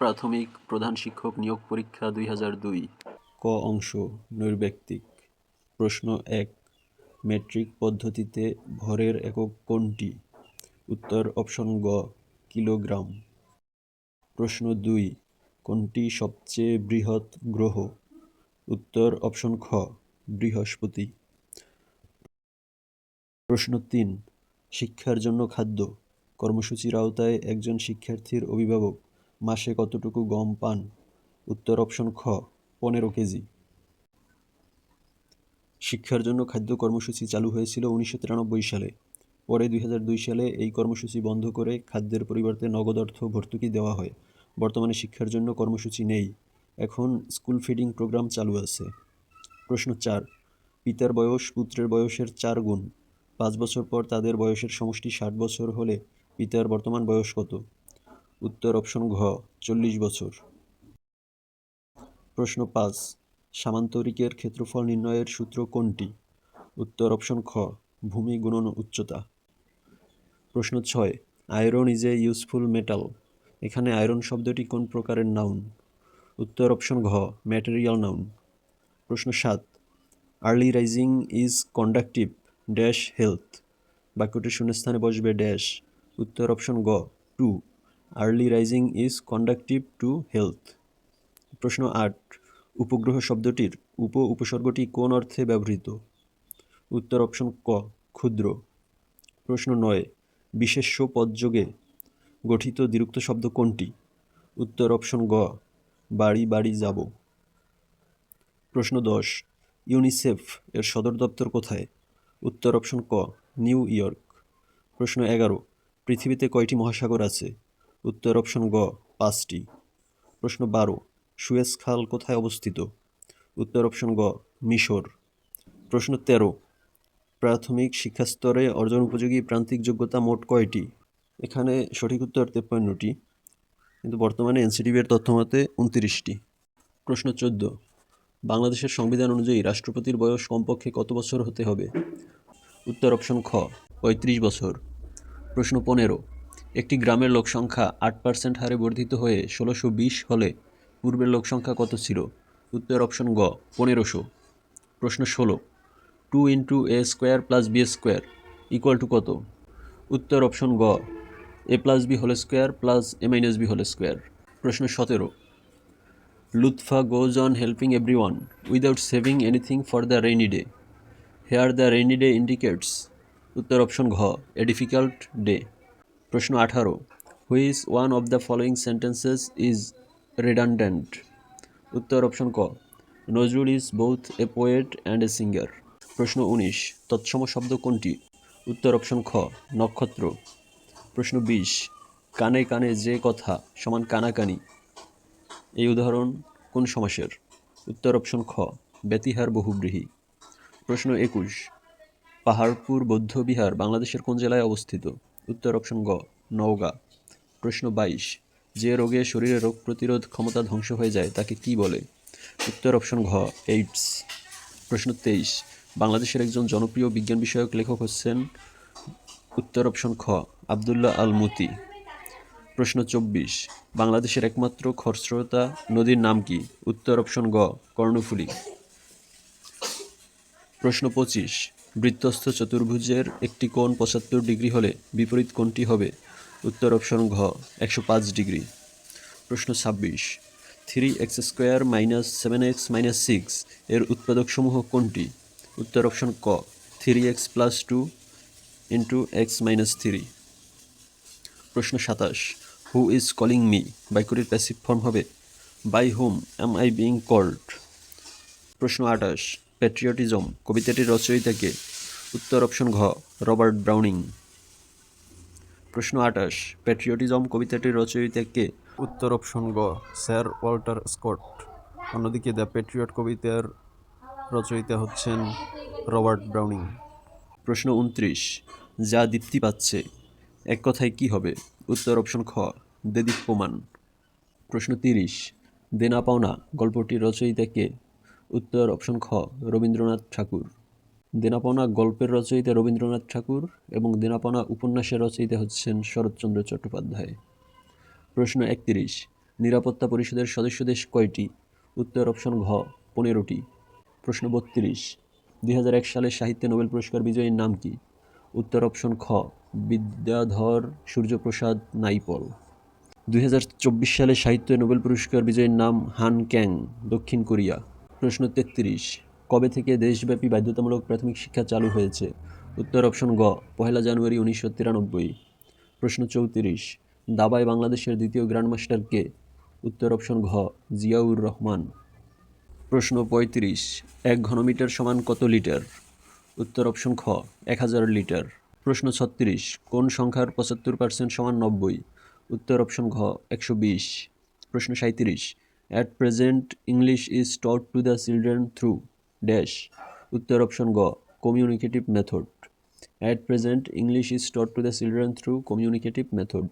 প্রাথমিক প্রধান শিক্ষক নিয়োগ পরীক্ষা দুই হাজার দুই। ক অংশ, নৈর্ব্যক্তিক। প্রশ্ন এক, মেট্রিক পদ্ধতিতে ভরের একক কোনটি? উত্তর অপশন গ, কিলোগ্রাম। প্রশ্ন দুই, কোনটি সবচেয়ে বৃহৎ গ্রহ? উত্তর অপশন খ, বৃহস্পতি। প্রশ্ন তিন, শিক্ষার জন্য খাদ্য। কর্মসূচির আওতায় একজন শিক্ষার্থীর অভিভাবক মাসে কতটুকু গম পান? উত্তর অপশন খ, পনেরো কেজি। শিক্ষার জন্য খাদ্য কর্মসূচি চালু হয়েছিল উনিশশো তিরানব্বই সালে। পরে দুই হাজার দুই সালে এই কর্মসূচি বন্ধ করে খাদ্যের পরিবর্তে নগদ অর্থ ভর্তুকি দেওয়া হয়। বর্তমানে শিক্ষার জন্য কর্মসূচি নেই। এখন স্কুল ফিডিং প্রোগ্রাম চালু আছে। প্রশ্ন চার, পিতার বয়স পুত্রের বয়সের চার গুণ। পাঁচ বছর পর তাদের বয়সের সমষ্টি ষাট বছর হলে পিতার বর্তমান বয়স কত? উত্তর অপশন ঘ, চল্লিশ বছর। প্রশ্ন পাঁচ, সামান্তরিকের ক্ষেত্রফল নির্ণয়ের সূত্র কোনটি? উত্তর অপশন খ, ভূমি গুণন উচ্চতা। প্রশ্ন ছয়, iron is a useful metal. এখানে আয়রন শব্দটি কোন প্রকারের নাউন? উত্তর অপশন ঘ, ম্যাটেরিয়াল নাউন। প্রশ্ন সাত, early rising is conductive dash health. বাক্যটির শূন্যস্থানে বসবে ড্যাশ। উত্তর অপশন গ, to. Early rising is conductive to health প্রশ্ন আট, উপগ্রহ শব্দটির উপ উপসর্গটি কোন অর্থে ব্যবহৃত? উত্তর অপশন ক, ক্ষুদ্র। প্রশ্ন নয়, বিশেষ্য পদযোগে গঠিত দ্বিরুক্ত শব্দ কোনটি? উত্তর অপশন গ, বাড়ি বাড়ি যাব। প্রশ্ন দশ, ইউনিসেফ এর সদর দপ্তর কোথায়? উত্তর অপশন ক, নিউ ইয়র্ক। প্রশ্ন এগারো, পৃথিবীতে কয়টি মহাসাগর আছে? উত্তর অপশন গ, পাঁচটি। প্রশ্ন বারো, সুয়েজ খাল কোথায় অবস্থিত? উত্তর অপশন গ, মিশর। প্রশ্ন তেরো, প্রাথমিক শিক্ষাস্তরে অর্জন উপযোগী প্রান্তিক যোগ্যতা মোট কয়টি? এখানে সঠিক উত্তর তেপ্পান্নটি, কিন্তু বর্তমানে এনসিটিভির তথ্য মতে উনত্রিশটি। প্রশ্ন চোদ্দ, বাংলাদেশের সংবিধান অনুযায়ী রাষ্ট্রপতির বয়স কমপক্ষে কত বছর হতে হবে? উত্তর অপশন খ, পঁয়ত্রিশ বছর। প্রশ্ন পনেরো একটি গ্রামের লোকসংখ্যা আট পার্সেন্ট হারে বর্ধিত হয়ে ষোলোশো বিশ হলে পূর্বের লোকসংখ্যা কত ছিল? উত্তর অপশন গ, পনেরোশো। প্রশ্ন ষোলো, two into a square plus b square equal to কত? উত্তর অপশন গ, a plus b whole square plus a minus b whole square. প্রশ্ন সতেরো, Lutfa goes on helping every one without saving anything for the rainy day. Here the rainy day indicates. উত্তর option ঘ, a difficult day. প্রশ্ন আঠারো which one of the following sentences is redundant? উত্তর option ক, Nazrul is both a poet and a singer. প্রশ্ন উনিশ, তৎসম শব্দ কোনটি? উত্তর অপশন খ, নক্ষত্র। প্রশ্ন বিশ, কানে কানে যে কথা সমান কানাকানি। এই উদাহরণ কোন সমাসের? উত্তর অপশন খ, ব্যতিহার বহুব্রীহি। প্রশ্ন একুশ, পাহাড়পুর, বৌদ্ধবিহার, বাংলাদেশের কোন জেলায় অবস্থিত? উত্তর অপশন গ, নওগাঁ। প্রশ্ন বাইশ, যে রোগে শরীরে রোগ প্রতিরোধ ক্ষমতা ধ্বংস হয়ে যায় তাকে কি বলে? উত্তর অপশন ঘ, এইডস। প্রশ্ন তেইশ, বাংলাদেশের একজন জনপ্রিয় বিজ্ঞান বিষয়ক লেখক হচ্ছেন উত্তর অপশন খ, আবদুল্লাহ আল মুতি প্রশ্ন চব্বিশ, বাংলাদেশের একমাত্র খরস্রোতা নদীর নাম কি? উত্তর অপশন গ, কর্ণফুলী। প্রশ্ন পঁচিশ বৃত্তস্থ চতুর্ভুজের একটি কোণ পঁচাত্তর ডিগ্রি হলে বিপরীত কোণটি হবে উত্তর অপশন ঘ, একশো পাঁচ ডিগ্রি। প্রশ্ন ছাব্বিশ, three x square minus seven x minus six এর উৎপাদকসমূহ কোনটি? উত্তর অপশন ক, three x plus two into x minus three. প্রশ্ন সাতাশ, হু ইজ কলিং মি? বাক্যটির প্যাসিভ ফর্ম হবে, by whom am I being called? প্রশ্ন আঠাশ প্যাট্রিয়টিজম কবিতাটির রচয়িতাকে উত্তর অপশন ঘ, রবার্ট ব্রাউনিং। প্রশ্ন আঠাশ প্যাট্রিয়টিজম কবিতাটির রচয়িতাকে উত্তর অপশন গ স্যার ওয়াল্টার স্কট। অন্যদিকে দ্য প্যাট্রিয়ট কবিতার রচয়িতা হচ্ছেন রবার্ট ব্রাউনিং। প্রশ্ন উনত্রিশ, যা দীপ্তি পাচ্ছে, এক কথায় কি হবে? উত্তর অপশন খ দেদীপ্যমান। প্রশ্ন তিরিশ, দেনা পাওনা গল্পটির রচয়িতাকে উত্তর অপশন খ, রবীন্দ্রনাথ ঠাকুর। দেনাপনা গল্পের রচয়িতা রবীন্দ্রনাথ ঠাকুর এবং দেনাপনা উপন্যাসের রচয়িতা হচ্ছেন শরৎচন্দ্র চট্টোপাধ্যায়। প্রশ্ন একত্রিশ, নিরাপত্তা পরিষদের সদস্য দেশ কয়টি? উত্তর অপশন ঘ, পনেরোটি। প্রশ্ন বত্রিশ দুই সালে সাহিত্যে নোবেল পুরস্কার বিজয়ীর নাম কি? উত্তর অপশন খ, বিদ্যাধর সূর্যপ্রসাদ নাইপল। দুই হাজার চব্বিশ সালে সাহিত্যে নোবেল পুরস্কার বিজয়ীর নাম হান ক্যাং, দক্ষিণ কোরিয়া। প্রশ্ন তেত্রিশ। কবে থেকে দেশব্যাপী বাধ্যতামূলক প্রাথমিক শিক্ষা চালু হয়েছে? উত্তর অপশন গ, পহেলা জানুয়ারি উনিশশো তিরানব্বই। প্রশ্ন চৌত্রিশ, দাবায় বাংলাদেশের দ্বিতীয় গ্র্যান্ডমাস্টার কে? উত্তর অপশন ঘ, জিয়াউর রহমান। প্রশ্ন পঁয়ত্রিশ, এক ঘনমিটার সমান কত লিটার? উত্তর অপশন খ, এক হাজার লিটার। প্রশ্ন ছত্রিশ, কোন সংখ্যার পঁচাত্তর পার্সেন্ট সমান নব্বই? উত্তর অপশন ঘ, একশো বিশ। প্রশ্ন সাঁত্রিশ at present English is taught to the children through dash উত্তর অপশন গ communicative method at present English is taught to the children through communicative method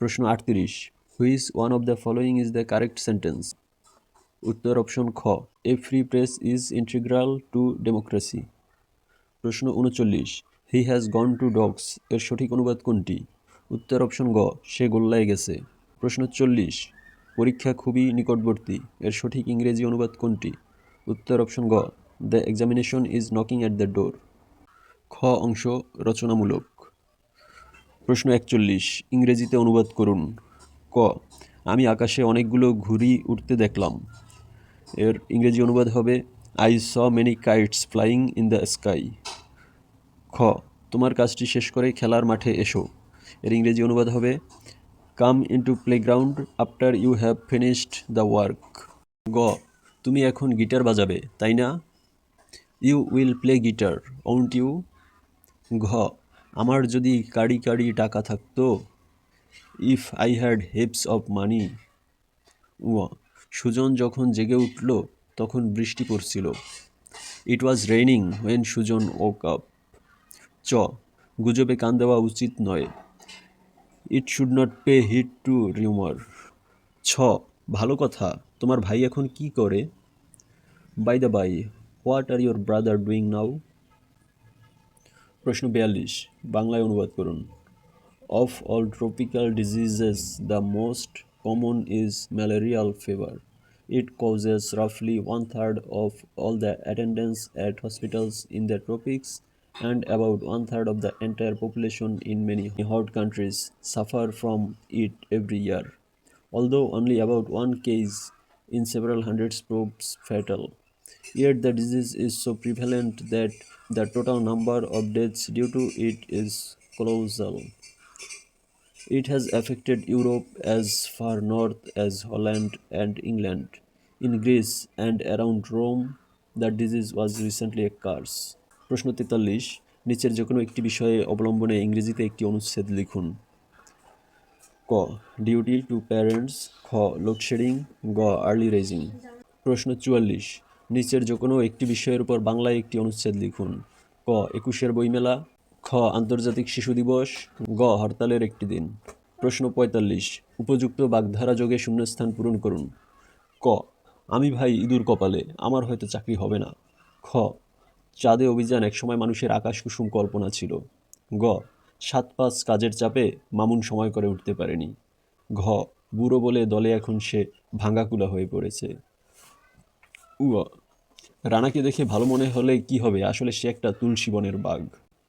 প্রশ্ন আটত্রিশ which one of the following is the correct sentence উত্তর option খ a free press is integral to democracy প্রশ্ন উনচল্লিশ he has gone to dogs এর সঠিক অনুবাদ কোনটি? উত্তর অপশন গ, সে গোল্লায় গেছে. প্রশ্ন চল্লিশ পরীক্ষা খুবই নিকটবর্তী। এর সঠিক ইংরেজি অনুবাদ কোনটি? উত্তর অপশন গ the examination is knocking at the door খ, অংশ, রচনামূলক। প্রশ্ন একচল্লিশ, ইংরেজিতে অনুবাদ করুন। ক, আমি আকাশে অনেকগুলো ঘুড়ি উঠতে দেখলাম। এর ইংরেজি অনুবাদ হবে I saw many kites flying in the sky খ, তোমার কাজটি শেষ করে খেলার মাঠে এসো। এর ইংরেজি অনুবাদ হবে come into playground after you have finished the work গ, তুমি এখন গিটার বাজাবে, তাই না? You will play guitar won't you ঘ, আমার যদি কাড়ি কাড়ি টাকা থাকতো if I had heaps of money ও সুজন যখন জেগে উঠল, তখন বৃষ্টি পড়ছিল। It was raining when Sujan woke up চ, গুজবে কান দেওয়া উচিত নয়। It should not pay heed to rumour ছ, ভালো কথা। তোমার ভাই এখন কি করে? By the by what are your brother doing now প্রশ্ন বিয়াল্লিশ, বাংলায় অনুবাদ করুন। Of all tropical diseases the most common is malarial fever it causes রাফলি one third of all the attendance at hospitals in the tropics and about one third of the entire population in many hot countries suffer from it every year. Although only about one case in several hundreds proves fatal, yet the disease is so prevalent that the total number of deaths due to it is colossal. It has affected Europe as far north as Holland and England. In Greece and around Rome, the disease was recently a curse. প্রশ্ন তেতাল্লিশ, নিচের যে কোনো একটি বিষয়ে অবলম্বনে ইংরেজিতে একটি অনুচ্ছেদ লিখুন। ক, ডিউটি টু প্যারেন্টস, খ, লোডশেডিং, গ, আর্লি রেজিং। প্রশ্ন চুয়াল্লিশ, নিচের যে কোনো একটি বিষয়ের উপর বাংলায় একটি অনুচ্ছেদ লিখুন। ক, একুশের বইমেলা, খ, আন্তর্জাতিক শিশু দিবস, গ, হরতালের একটি দিন। প্রশ্ন পঁয়তাল্লিশ, উপযুক্ত বাগধারা যোগে শূন্যস্থান পূরণ করুন। ক, আমি ভাই ইঁদুর কপালে, আমার হয়তো চাকরি হবে না। খ চাঁদে অভিযান একসময় মানুষের আকাশ কুসুম কল্পনা ছিল। গ সাত পাঁচ কাজের চাপে মামুন সময় করে উঠতে পারেনি। ঘ, বুড়ো বলে দলে এখন সে ভাঙ্গাকুলা হয়ে পড়েছে। উ, রানাকে দেখে ভালো মনে হলে কি হবে? আসলে সে একটা তুলসী বনের বাঘ।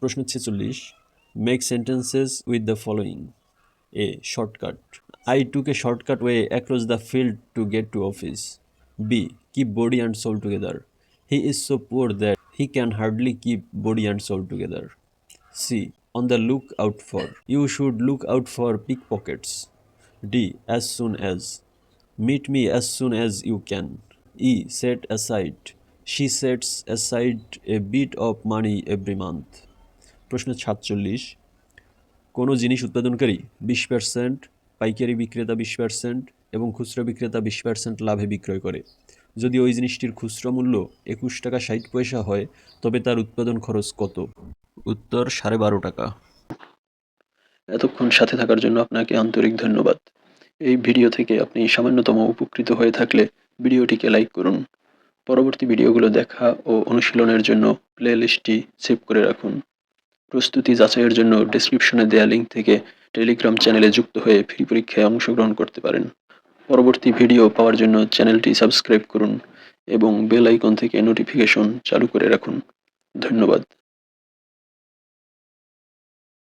প্রশ্ন ছেচল্লিশ make sentences with the following a shortcut I took shortcut way across the field to get to office b keep body and soul together he is so poor that hardly keep body and soul together c on the look out for you should look out for pick pockets d as soon as meet me as soon as you can e set aside she sets aside a bit of money every month প্রশ্ন সাতচল্লিশ। কোনো জিনিস উৎপাদনকারী বিশ percent পাইকারি বিক্রেতা বিশ percent এবং খুচরা বিক্রেতা বিশ পার্সেন্ট লাভে বিক্রয় করে। যদি ওই জিনিসটির খুচরা মূল্য একুশ টাকা ষাট পয়সা হয়, তবে তার উৎপাদন খরচ কত? উত্তর, সাড়ে বারো টাকা। এতক্ষণ সাথে থাকার জন্য আপনাকে আন্তরিক ধন্যবাদ। এই ভিডিও থেকে আপনি সামান্যতম উপকৃত হয়ে থাকলে ভিডিওটিকে লাইক করুন। পরবর্তী ভিডিওগুলো দেখা ও অনুশীলনের জন্য প্লে লিস্টটি সেভ করে রাখুন। প্রস্তুতি যাচাইয়ের জন্য ডেসক্রিপশনে দেয়া লিঙ্ক থেকে টেলিগ্রাম চ্যানেলে যুক্ত হয়ে ফ্রি পরীক্ষায় অংশগ্রহণ করতে পারেন। পরবর্তী ভিডিও পাওয়ার জন্য চ্যানেলটি সাবস্ক্রাইব করুন এবং বেল আইকন থেকে নোটিফিকেশন চালু করে রাখুন। ধন্যবাদ।